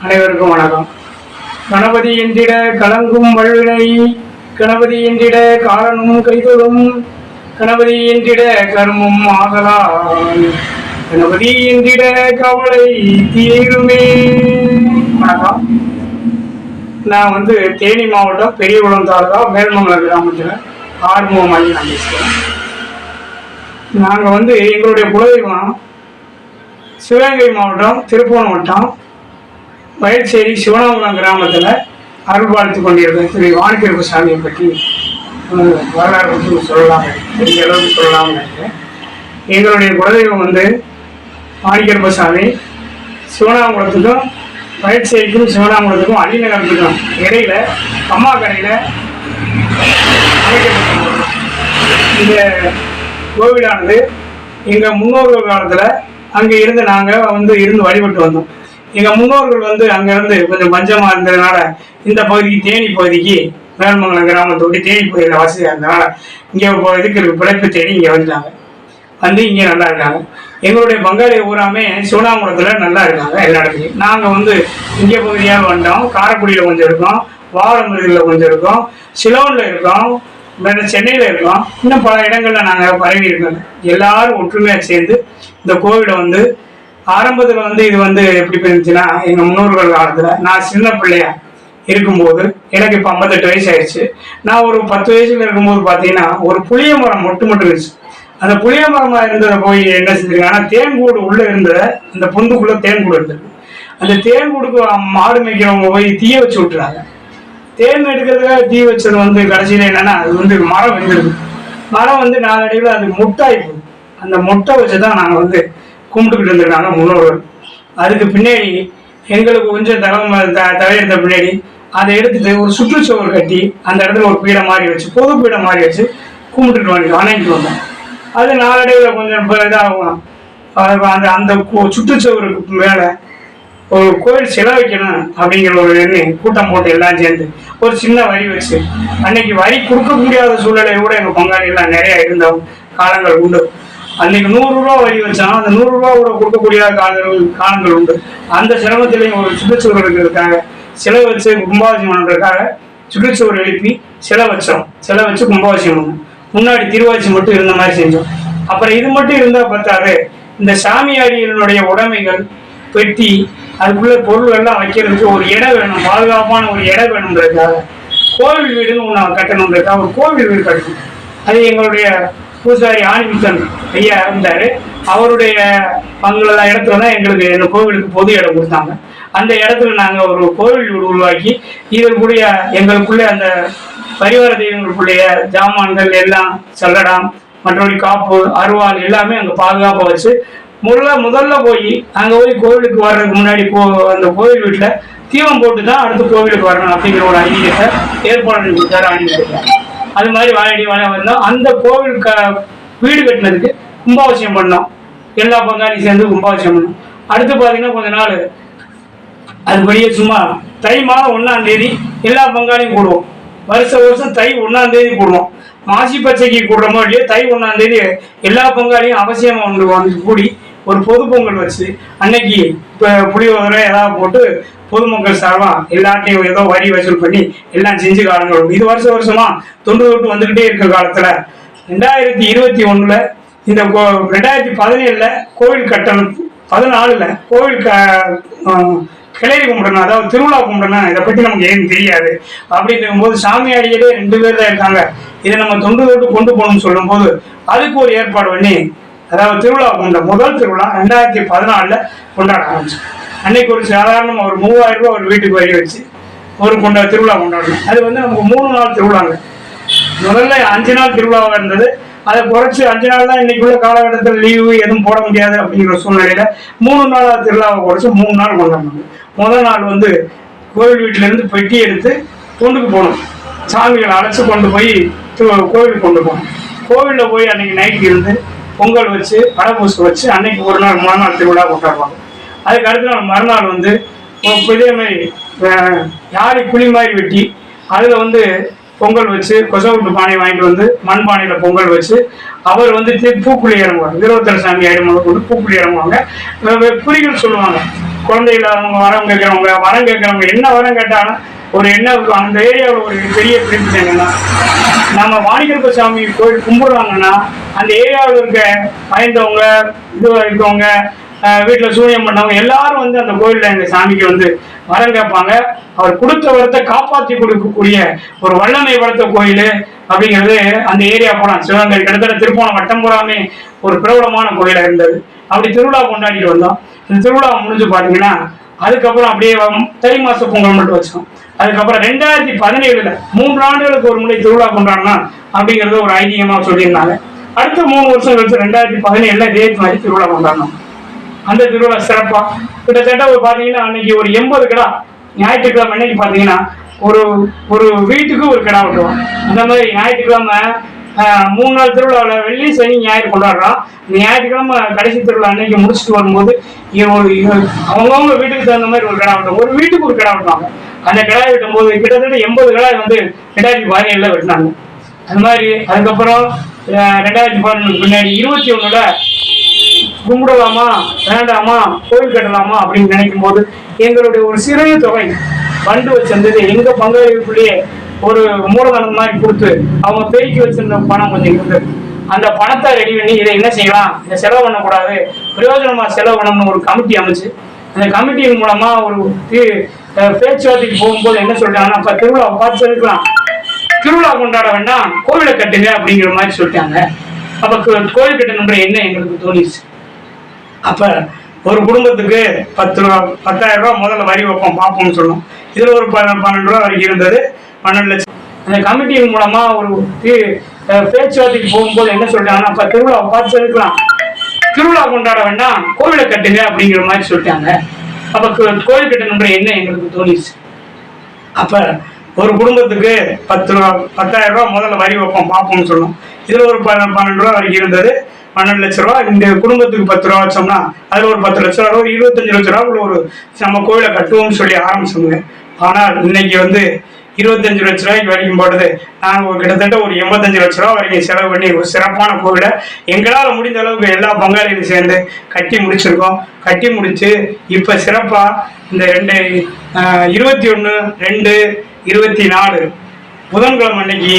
அனைவருக்கும் வணக்கம். கணபதி என்றிட கலங்கும் வல்வினை கணபதி என்றிட காலனும் கைதொழும் கணபதி என்றிட கர்மம் ஆகலாம் கணபதி என்றிட கவலை தீருமே. வணக்கம். நான் வந்து தேனி மாவட்டம் பெரியகுளம் தாலுகா மேல்மங்கல கிராமத்தில் ஆறுமுகம் ஆகி நான் நாங்கள் வந்து எங்களுடைய குலதெய்வம் சிவகங்கை மாவட்டம் திருப்பூர் வட்டம் வயல்சேரி சிவனாபுரம் கிராமத்தில் அருள் வாழ்த்து கொண்டிருக்க திரு வாணிகிருப்பு சாமியை பற்றி வரலாறு வந்து சொல்லலாம் பெரிய அளவுக்கு சொல்லலாம்னு நினைக்கிறேன். எங்களுடைய குலதெய்வம் வந்து வாணிக்கிருப்பு சாமி. சிவனாங்குளத்துக்கும் வயல்சேரிக்கும் சிவனாங்குளத்துக்கும் அள்ளிநகரத்துக்கும் இடையில அம்மா கரையில் இந்த கோவிலானது எங்கள் முன்னோர்கள் காலத்தில் அங்கே இருந்து நாங்கள் வந்து இருந்து வழிபட்டு வந்தோம். எங்கள் முன்னோர்கள் வந்து அங்கேருந்து கொஞ்சம் பஞ்சமா இருந்ததுனால இந்த பகுதிக்கு தேனி பகுதிக்கு மேல்மங்கலம் கிராமத்தை விட்டு தேனி பகுதியில் வசதியாக இருந்தனால இங்கே இதுக்கு பிழைப்பு தேடி இங்கே வந்துட்டாங்க. வந்து இங்கே நல்லா இருக்காங்க. எங்களுடைய பங்காளி ஊராமே சிவனாங்குளத்தில் நல்லா இருக்காங்க எல்லா இடத்துலையும். நாங்கள் வந்து இங்கே பகுதியாக வந்தோம் காரைக்குடியில் கொஞ்சம் இருக்கோம் வாழமருதியில் கொஞ்சம் இருக்கோம் சிலோனில் இருக்கோம் வேற சென்னையில் இருக்கோம். இன்னும் பல இடங்களில் நாங்கள் பரவி இருக்கோம். எல்லாரும் ஒற்றுமையாக சேர்ந்து இந்த கோவிலை வந்து ஆரம்பத்தில் வந்து இது வந்து எப்படி இருந்துச்சுன்னா எங்கள் முன்னோர்கள் காலத்தில் நான் சின்ன பிள்ளையா இருக்கும்போது எனக்கு இப்போ ஐம்பத்தெட்டு வயசு ஆயிடுச்சு நான் ஒரு பத்து வயசுல இருக்கும்போது பார்த்தீங்கன்னா ஒரு புளிய மரம் மொட்டு மட்டும் இருந்துச்சு. அந்த புளிய மரமாக இருந்ததை போய் என்ன செஞ்சிருக்காங்கன்னா தேன்கூடு உள்ளே இருந்ததை அந்த பொந்துக்குள்ளே தேன்கூடு இருந்தது அந்த தேன்கூடுக்கு மாடு மேய்க்கிறவங்க போய் தீய வச்சு விட்டுறாங்க. தேன் எடுக்கிறதுக்காக தீ வச்சது வந்து கடைசியில் என்னன்னா அது வந்து மரம் வந்துருக்கு மரம் வந்து நாளடைவில் அது முட்டாய் போகுது. அந்த முட்டை வச்சு தான் நாங்கள் வந்து கும்பிட்டுக்கிட்டு இருந்திருக்காங்க முன்னோர்கள். அதுக்கு பின்னாடி எங்களுக்கு கொஞ்சம் தகவல் த தலையெடுத்த பின்னாடி அதை எடுத்துட்டு ஒரு சுற்றுச்சுவர் கட்டி அந்த இடத்துல ஒரு பீடை மாதிரி வச்சு பொது பீடை மாதிரி வச்சு கும்பிட்டுட்டு வந்து வணங்கிட்டு வந்தோம். அது நாளடைவில் கொஞ்சம் இப்போ இதாகும் அந்த அந்த சுற்றுச்சுவருக்கு மேலே ஒரு கோயில் சிலை வைக்கணும் அப்படிங்கிற ஒரு எண்ணம் கூட்டம் போட்டு எல்லாம் சேர்ந்து. ஒரு சின்ன வரி வச்சு அன்னைக்கு வரி கொடுக்க முடியாத சூழ்நிலை கூட எங்கள் பங்காளிகள்லாம் நிறையா நிறைய காலங்கள் உண்டு. அன்னைக்கு நூறு ரூபா வரி வச்சான் அந்த நூறு ரூபா கூட கொடுக்கக்கூடிய காலங்கள் காலங்கள் உண்டு. அந்த சிரமத்திலையும் ஒரு சுற்றுச்சுவர் இருக்கிறதுக்காக சிலை வச்சு கும்பாபிஷேகம் பண்ணுறதுக்காக சுற்றுச்சுவர் எழுப்பி சிலை வச்சோம். சிலை வச்சு கும்பாபிஷேகம் பண்ணோம். முன்னாடி திருவாச்சி மட்டும் இருந்த மாதிரி செஞ்சோம். அப்புறம் இது மட்டும் இருந்தால் பத்தாது இந்த சாமியாடிகளுடைய உடைமைகள் பெட்டி அதுக்குள்ள பொருள் எல்லாம் வைக்கிறதுக்கு ஒரு இடம் வேணும் பாதுகாப்பான ஒரு இடம் வேணுன்றதுக்காக கோவில் வீடுன்னு ஒன்று கட்டணுன்றதுக்காக ஒரு கோவில் வீடு கட்டணும். அது எங்களுடைய பூசாரி ஆணிமிசன் ஐயா இருந்தாரு. அவருடைய பங்குல இடத்துல தான் எங்களுக்கு இந்த கோவிலுக்கு பொது இடம் கொடுத்தாங்க. அந்த இடத்துல நாங்கள் ஒரு கோவில் வீடு உருவாக்கி இதற்குரிய எங்களுக்குள்ளே அந்த பரிவார தெய்வங்களுக்குள்ளேய ஜாமான்கள் எல்லாம் சல்லடம் மற்றபடி காப்பு அருவாள் எல்லாமே அங்கே பாதுகாப்பாக வச்சு முதல்ல முதல்ல போய் அங்கே போய் கோவிலுக்கு வர்றதுக்கு முன்னாடி போ அந்த கோவில் வீட்டில் தீபம் போட்டு தான் அடுத்து கோவிலுக்கு வரணும் அப்படிங்கிற ஒரு ஐதீகத்தை ஏற்பாடு பண்ணி கொடுத்தாரு ஆணிமித்தன் அது மாதிரி வாழடி வாழ வந்தோம். அந்த கோவில் க வீடு கட்டினதுக்கு கும்பாபிஷேகம் பண்ணோம். எல்லா பங்காளியும் சேர்ந்து கும்பாபிஷேகம் பண்ணோம். அடுத்து பார்த்தீங்கன்னா கொஞ்ச நாள் அதுபடியே சும்மா தை மாதம் ஒன்றாம் தேதி எல்லா பங்காளியும் கூடுவோம். வருஷ வருஷம் தை ஒன்றாம் தேதி கூடுவோம். மாசி பச்சைக்கு கூடுறோமோ இல்லையோ தை ஒன்றாம் தேதி எல்லா பங்காளியும் அவசியமாக ஒன்று வந்து கூடி ஒரு பொது பொங்கல் வச்சு அன்னைக்கு இப்போ புளியோதரை ஏதாவது போட்டு பொதுமக்கள் சார்பாக எல்லாத்தையும் ஏதோ வரி வசூல் பண்ணி எல்லாம் செஞ்சு காலங்கள் இது வருஷம் வருஷமா தொன்று தொட்டு வந்துக்கிட்டே இருக்க காலத்துல. ரெண்டாயிரத்தி இருபத்தி ஒண்ணுல இந்த கோ- ரெண்டாயிரத்தி பதினேழுல கோவில் கட்டணம் பதினாலுல கோவில் க கிளறி கும்பிடணும் அதாவது திருவிழா கும்பிடணும். இதை பற்றி நமக்கு ஏன் தெரியாது. அப்படிங்கும் போது சாமியாடிகளே ரெண்டு பேர் தான் இருக்காங்க. இதை நம்ம தொண்டு தொட்டு கொண்டு போகணும்னு சொல்லும்போது அதுக்கு ஒரு ஏற்பாடு பண்ணி அதாவது திருவிழா கொண்ட முதல் திருவிழா ரெண்டாயிரத்தி பதினாலில் கொண்டாட ஆரம்பிச்சோம். அன்னைக்கு ஒரு சாதாரண ஒரு மூவாயிரம் ரூபாய் ஒரு வீட்டுக்கு வரி வச்சு ஒரு கொண்ட திருவிழா கொண்டாடணும் அது வந்து நமக்கு மூணு நாள் திருவிழாங்க. முதல்ல அஞ்சு நாள் திருவிழாவாக இருந்தது. அதை குறைச்சி அஞ்சு நாள் தான் இன்னைக்குள்ள காலகட்டத்தில் லீவு எதுவும் போட முடியாது அப்படிங்கிற சூழ்நிலையில மூணு நாள் திருவிழாவை குறைச்சி மூணு நாள் கொண்டாடணும் முதல் நாள் வந்து கோவில் வீட்டிலேருந்து பெட்டி எடுத்து கொண்டுக்கு போகணும் சாமிகளை அழைச்சி கொண்டு போய் திரு- கோவிலுக்கு கொண்டு போகணும் கோவிலில் போய் அன்னைக்கு நைட் இருந்து பொங்கல் வச்சு படப்பூசு வச்சு அன்னைக்கு ஒரு நாள் மூணு நாள் திருவிழா கொண்டாடுவாங்க. அதுக்கு அடுத்த நாள் மறுநாள் வந்து இதே மாதிரி யாரை குழி மாதிரி வெட்டி அதில் வந்து பொங்கல் வச்சு கொசவுட்டு பானை வாங்கிட்டு வந்து மண் பானையில் பொங்கல் வச்சு அவர் வந்து பூக்குழி இறங்குவார். வீரவத்தர சாமி ஆயிரம் கொண்டு பூக்குழி இறங்குவாங்க. புலிகள் குறிகள் சொல்லுவாங்க. குழந்தை இல்லாதவங்க வரம் கேட்குறவங்க வரம் கேட்குறவங்க என்ன வரம் கேட்டாலும் ஒரு என்ன அந்த ஏரியாவில் ஒரு பெரிய பிரிவு என்னன்னா நம்ம வாணிகருப்ப சாமி கோயில் கும்பிடுறாங்கன்னா அந்த ஏரியாவில் இருக்க பயந்தவங்க இதுவாக இருக்கவங்க வீட்டில் சூரியம் சூனியம் பண்ணவங்க எல்லாரும் வந்து அந்த கோயிலில் எங்கள் சாமிக்கு வந்து வரம் கேட்பாங்க. அவர் கொடுத்த வரத்தை காப்பாற்றி கொடுக்கக்கூடிய ஒரு வல்லமை வளர்த்த கோயில் அப்படிங்கிறது அந்த ஏரியா போனால் சிவகங்கை கிட்டத்தட்ட திருப்போணம் வட்டம் பூராமே ஒரு பிரபலமான கோயிலாக இருந்தது. அப்படி திருவிழா கொண்டாடிட்டு வந்தோம். இந்த திருவிழா முடிஞ்சு பார்த்தீங்கன்னா அதுக்கப்புறம் அப்படியே தை மாத பொங்கல் மட்டும் வச்சோம். அதுக்கப்புறம் ரெண்டாயிரத்தி பதினேழுல மூன்று ஆண்டுகளுக்கு ஒரு முறை திருவிழா கொண்டாடணும் அப்படிங்கறத ஒரு ஐதீகமா சொல்லியிருந்தாங்க. அடுத்த மூணு வருஷம் கழிச்சு ரெண்டாயிரத்தி பதினேழுல இதே மாதிரி திருவிழா கொண்டாடணும் அந்த திருவிழா சிறப்பா. கிட்டத்தட்ட ஒரு பாத்தீங்கன்னா அன்னைக்கு ஒரு எண்பது கிடா ஞாயிற்றுக்கிழமை அன்னைக்கு பாத்தீங்கன்னா ஒரு ஒரு வீட்டுக்கு ஒரு கிடா விட்டுருவோம் அந்த மாதிரி ஞாயிற்றுக்கிழமை மூணு நாள் திருவிழாவில் வெள்ளி சனி ஞாயிறு கொண்டாடுறோம். ஞாயிற்றுக்கிழமை கடைசி திருவிழா அன்னைக்கு முடிச்சுட்டு வரும்போது அவங்கவுங்க வீட்டுக்கு தகுந்த மாதிரி ஒரு கிடா விட்டோம் ஒரு வீட்டுக்கு ஒரு கிடா விட்டுவாங்க. அந்த கிடாய் வெட்டும் போது கிட்டத்தட்ட எண்பது கிடாய் வந்து ரெண்டாயிரத்தி பதினேழுல வெட்டினாங்க. அது மாதிரி அதுக்கப்புறம் ரெண்டாயிரத்தி பதினொன்று பின்னாடி இருபத்தி ஒண்ணுல கும்பிடலாமா வேண்டாமா கோயில் கட்டலாமா அப்படின்னு நினைக்கும் போது எங்களுடைய ஒரு சிறு தொகை பண்டு வச்சிருந்தது. எங்க பங்களிப்புக்குள்ளேயே ஒரு மூலதனம் மாதிரி கொடுத்து அவங்க பெருக்கி வச்சிருந்த பணம் கொஞ்சம் இருந்தது. அந்த பணத்தை ரெடி பண்ணி இதை என்ன செய்யலாம்? இதை செலவு பண்ணக்கூடாது. பிரயோஜனமா செலவு பண்ணணும்னு ஒரு கமிட்டி அமைச்சு அந்த கமிட்டியின் மூலமா ஒரு பேச்சுவார்த்தைக்கு போகும்போது என்ன சொல்லிட்டாங்கன்னா அப்ப திருவிழா பார்த்து சொல்லிக்கலாம். திருவிழா கொண்டாட வேண்டாம் கோவிலை கட்டுங்க அப்படிங்கிற மாதிரி சொல்லிட்டாங்க. அப்ப கோ- கோயில் கட்டணுன்ற என்ன எங்களுக்கு தோணிச்சு அப்ப ஒரு குடும்பத்துக்கு பத்து ரூபா பத்தாயிரம் ரூபா முதல்ல வரி வைப்போம் பார்ப்போம்னு சொல்லுவோம். இதுல ஒரு பன்னெண்டு ரூபா வரைக்கும் இருந்தது பன்னெண்டு லட்சம். அந்த கமிட்டியின் மூலமா ஒரு பேச்சுவார்த்தைக்கு போகும்போது என்ன சொல்லிட்டாங்கன்னா அப்ப திருவிழா பார்த்து சொல்லிக்கலாம். திருவிழா கொண்டாட வேண்டாம் கோவிலை கட்டுங்க அப்படிங்கிற மாதிரி சொல்லிட்டாங்க. அப்ப கோயில் கட்டணுன்ற என்ன எங்களுக்கு தோணிச்சு? அப்ப ஒரு குடும்பத்துக்கு பத்து ரூபா பத்தாயிரம் ரூபா முதல்ல வரி வைப்போம் பார்ப்போம்னு சொன்னோம். இதுல ஒரு பன்னெண்டு ரூபா வரைக்கும் இருந்தது. பன்னெண்டு லட்ச ரூபா இந்த குடும்பத்துக்கு பத்து ரூபா வச்சோம்னா அதுல ஒரு பத்து லட்ச ரூபா ஒரு இருபத்தஞ்சு லட்ச ரூபா ஒரு நம்ம கோயிலை கட்டுவோம்னு சொல்லி ஆரம்பிச்சோங்க ஆனால் இன்னைக்கு வந்து இருபத்தஞ்சு லட்ச ரூபாய்க்கு வரைக்கும் போடுது நாங்கள் கிட்டத்தட்ட ஒரு எண்பத்தஞ்சு லட்ச ரூபா வரைக்கும் செலவு பண்ணி ஒரு சிறப்பான கோவிலை எங்களால் முடிந்த அளவுக்கு எல்லா பங்காளிகளும் சேர்ந்து கட்டி முடிச்சிருக்கோம். கட்டி முடித்து இப்போ சிறப்பாக இந்த ரெண்டு இருபத்தி ஒன்று ரெண்டு இருபத்தி நாலு புதன்கிழமை அன்னைக்கு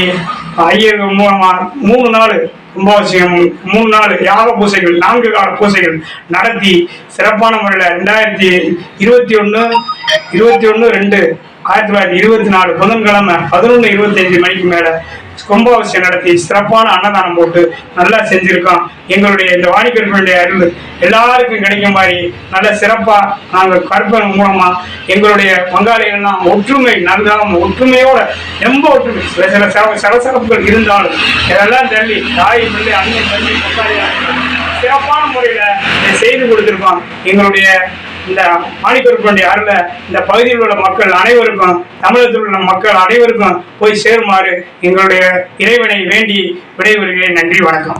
ஐயர்கள் மூலமாக மூணு நாள் கும்பாபிஷேகம் மூணு நாள் யாக பூசைகள் நான்கு கால பூசைகள் நடத்தி சிறப்பான முறையில் ரெண்டாயிரத்தி இருபத்தி ஒன்று இருபத்தி ஒன்று ரெண்டு ஆயிரத்தி தொள்ளாயிரத்தி இருபத்தி நாலு புதன்கிழமை பதினொன்று இருபத்தஞ்சு மணிக்கு மேலே கும்பாபிஷேகம் நடத்தி சிறப்பான அன்னதானம் போட்டு நல்லா செஞ்சுருக்கோம். எங்களுடைய இந்த வாணிகர்களுடைய அருள் எல்லாருக்கும் கிடைக்கும் மாதிரி நல்ல சிறப்பாக நாங்கள் கற்பனை மூலமாக எங்களுடைய பங்காளிகள்லாம் ஒற்றுமை நல்லாம ஒற்றுமையோட ரொம்ப ஒற்றுமை. சில சில சில சலசலப்புகள் இருந்தாலும் இதெல்லாம் தள்ளி தாய் பிள்ளை அண்ணன் தள்ளி சிறப்பான முறையில் செய்து கொடுத்துருப்பான் எங்களுடைய இந்த மாணிக்கருப்பனுடைய அருளை இந்த பகுதியில் உள்ள மக்கள் அனைவருக்கும் தமிழகத்தில் உள்ள மக்கள் அனைவருக்கும் போய் சேருமாறு எங்களுடைய இறைவனை வேண்டி விடைபெறுகிறேன். நன்றி வணக்கம்.